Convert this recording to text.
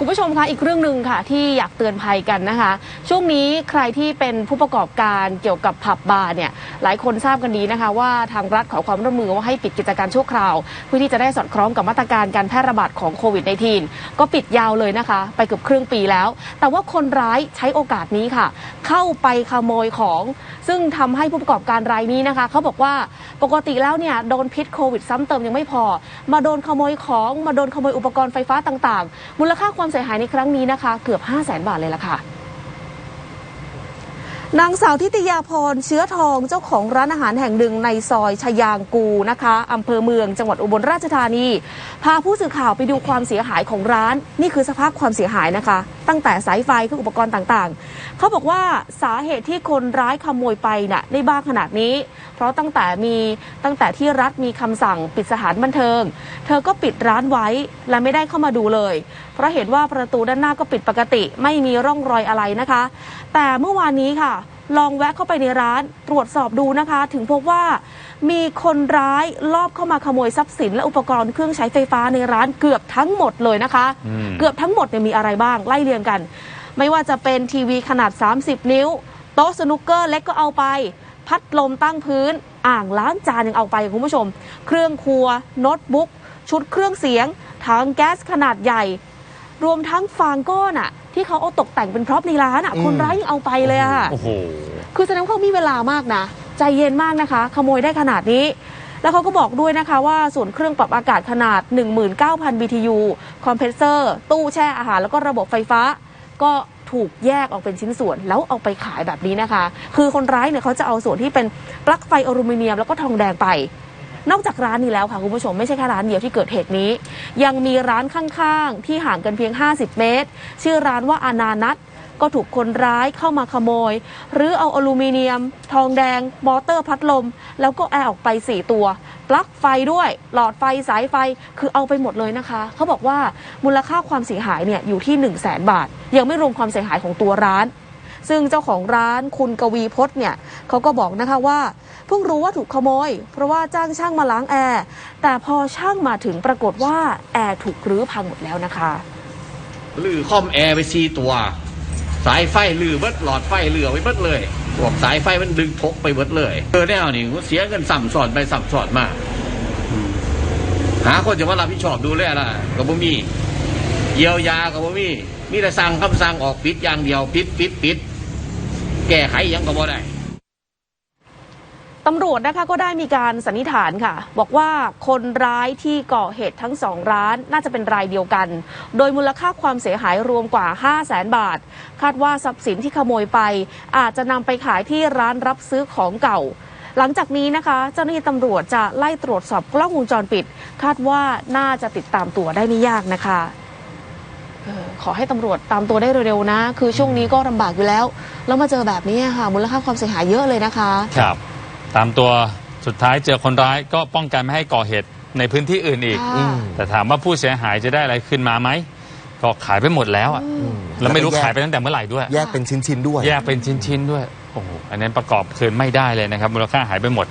คุณผู้ชมคะอีกเรื่องหนึ่งค่ะที่อยากเตือนภัยกันนะคะ ช่วงนี้ใครที่เป็นผู้ประกอบการเกี่ยวกับผับบาร์เนี่ยหลายคนทราบกันดีนะคะ ว่าทางรัฐขอความร่วมมือว่าให้ปิดกิจการชั่วคราว เพื่อที่จะได้สอดคล้องกับมาตรการการแพร่ระบาดของโควิด -19 ก็ปิดยาวเลยนะคะ ไปเกือบครึ่งปีแล้ว แต่ว่าคนร้ายใช้โอกาสนี้ค่ะ เข้าไปขโมยของ ซึ่งทำให้ผู้ประกอบการรายนี้นะคะเขาบอกว่า ปกติแล้วเนี่ยโดนพิษโควิดซ้ำเติมยังไม่พอ มาโดนขโมยของมาโดนขโมยอุปกรณ์ไฟฟ้าต่างๆ มูลค่าความเสียหายในครั้งนี้นะคะ เกือบ 5 0 0แสนบาทเลยล่ะค่ะนางสาวทิติยาพรเชื้อทองเจ้าของร้านอาหารแห่งหนึ่งในซอยชยางกูนะคะอำเภอเมืองจังหวัดอุบลราชธานี พาผู้สื่อข่าวไปดูความเสียหายของร้าน นี่คือสภาพความเสียหายนะคะ ตั้งแต่สายไฟเครื่องอุปกรณ์ต่างๆ เขาบอกว่าสาเหตุที่คนร้ายขโมยไปน่ะได้บ้างขนาดนี้ เพราะตั้งแต่มีตั้งแต่ที่รัฐมีคำสั่งปิดสถานบันเทิง เธอก็ปิดร้านไว้และไม่ได้เข้ามาดูเลย เพราะเห็นว่าประตูด้านหน้าก็ปิดปกติ ไม่มีร่องรอยอะไรนะคะ แต่เมื่อวานนี้ค่ะ ลองแวะเข้าไปในร้านตรวจสอบดูนะคะ ถึงพบว่ามีคนร้ายลอบเข้ามาขโมยทรัพย์สินและอุปกรณ์เครื่องใช้ไฟฟ้าในร้านเกือบทั้งหมดเลยนะคะอืมเกือบทั้งหมดเนี่ยมีอะไรบ้างไล่เรียงกัน ไม่ว่าจะเป็นทีวีขนาด 30 นิ้ว โต๊ะสนุกเกอร์เล็กก็เอาไป พัดลมตั้งพื้น อ่างล้างจานยังเอาไปคุณผู้ชม เครื่องครัวโน้ตบุ๊กชุดเครื่องเสียงถังแก๊สขนาดใหญ่ รวมทั้งฟางก้อนอะ ที่เขาเอาตกแต่งเป็นพร็อพในร้านอะอืมคนร้ายยังเอาไปเลยอะโอ้โหคือแสดงว่าเขามีเวลามากนะ ใจเย็นมากนะคะ ขโมยได้ขนาดนี้ แล้วเขาก็บอกด้วยนะคะว่าส่วนย์เครื่องปรับอากาศขนาด 19,000 BTU คอมเพรสเซอร์ ตู้แช่อาหาร แล้วก็ระบบไฟฟ้า ก็ถูกแยกออกเป็นชิ้นส่วน แล้วเอาไปขายแบบนี้นะคะ คือคนร้ายเนี่ยเขาจะเอาส่วนที่เป็นปลั๊กไฟอลูมิเนียมแล้วก็ทองแดงไป นอกจากร้านนี้แล้วค่ะคุณผู้ชมไม่ใช่แค่ร้านเดียวที่เกิดเหตุนี้ ยังมีร้านข้างๆ ที่ห่างกันเพียง 50 เมตร ชื่อร้านว่าอานานัทก็ถูกคนร้ายเข้ามาขโมย หรือเอาอลูมิเนียม ทองแดง มอเตอร์พัดลม แล้วก็แอร์ออกไป 4 ตัว ปลั๊กไฟด้วย หลอดไฟสายไฟคือเอาไปหมดเลยนะคะ เขาบอกว่ามูลค่าความเสียหายเนี่ยอยู่ที่ 1 0 0 0 0แสนบาท ยังไม่รวมความเสียหายของตัวร้าน ซึ่งเจ้าของร้านคุณกวีพจน์เนี่ยเขาก็บอกนะคะว่า เพิ่งรู้ว่าถูกขโมย เพราะว่าจ้างช่างมาล้างแอร์ แต่พอช่างมาถึงปรากฏว่าแอร์ถูกรื้อพังหมดแล้วนะคะ ลือคอมแอร์ไปซีตัว สายไฟลือเบิดหลอดไฟเหลือไว้เบิดเลยพวกสายไฟมันดึงทกไปเบิดเลยเออแนวนี่เสียเงินสัมสอนไปสัมสอนมาหาคนจะมารับผิดชอบดูแลล่ะก็บ่มีเยียวยาก็บ่มีมีแต่สั่งคำสั่งออกปิดอย่างเดียวปิดปิดปิด แก้ไขยังก็บ่ได้ ตำรวจนะคะก็ได้มีการสันนิษฐานค่ะ บอกว่าคนร้ายที่ก่อเหตุทั้งสองร้านน่าจะเป็นรายเดียวกัน โดยมูลค่าความเสียหายรวมกว่า 5 0 0แสนบาท คาดว่าทรัพย์สินที่ขโมยไป อาจจะนำไปขายที่ร้านรับซื้อของเก่า หลังจากนี้นะคะ เจ้าหน้าที่ตำรวจจะไล่ตรวจสอบกล้องวงจรปิด คาดว่าน่าจะติดตามตัวได้ไม่ยากนะคะขอให้ตำรวจตามตัวได้เร็วๆนะ คือช่วงนี้ก็ลำบากอยู่แล้ว แล้วมาเจอแบบนี้ค่ะ มูลค่าความเสียหายเยอะเลยนะคะ ครับ ตามตัวสุดท้ายเจอคนร้ายก็ป้องกันไม่ให้ก่อเหตุในพื้นที่อื่นอีก ค่ะอืมแต่ถามว่าผู้เสียหายจะได้อะไรขึ้นมาไหม ก็ขายไปหมดแล้วอะอืมแล้วไม่รู้แกขายไปตั้งแต่เมื่อไหร่ด้วย แยกเป็นชิ้นๆด้วย แยกเป็นชิ้น ๆ ด้วย โอ้โห อันนั้นประกอบคืนไม่ได้เลยนะครับ มูลค่าหายไปหมด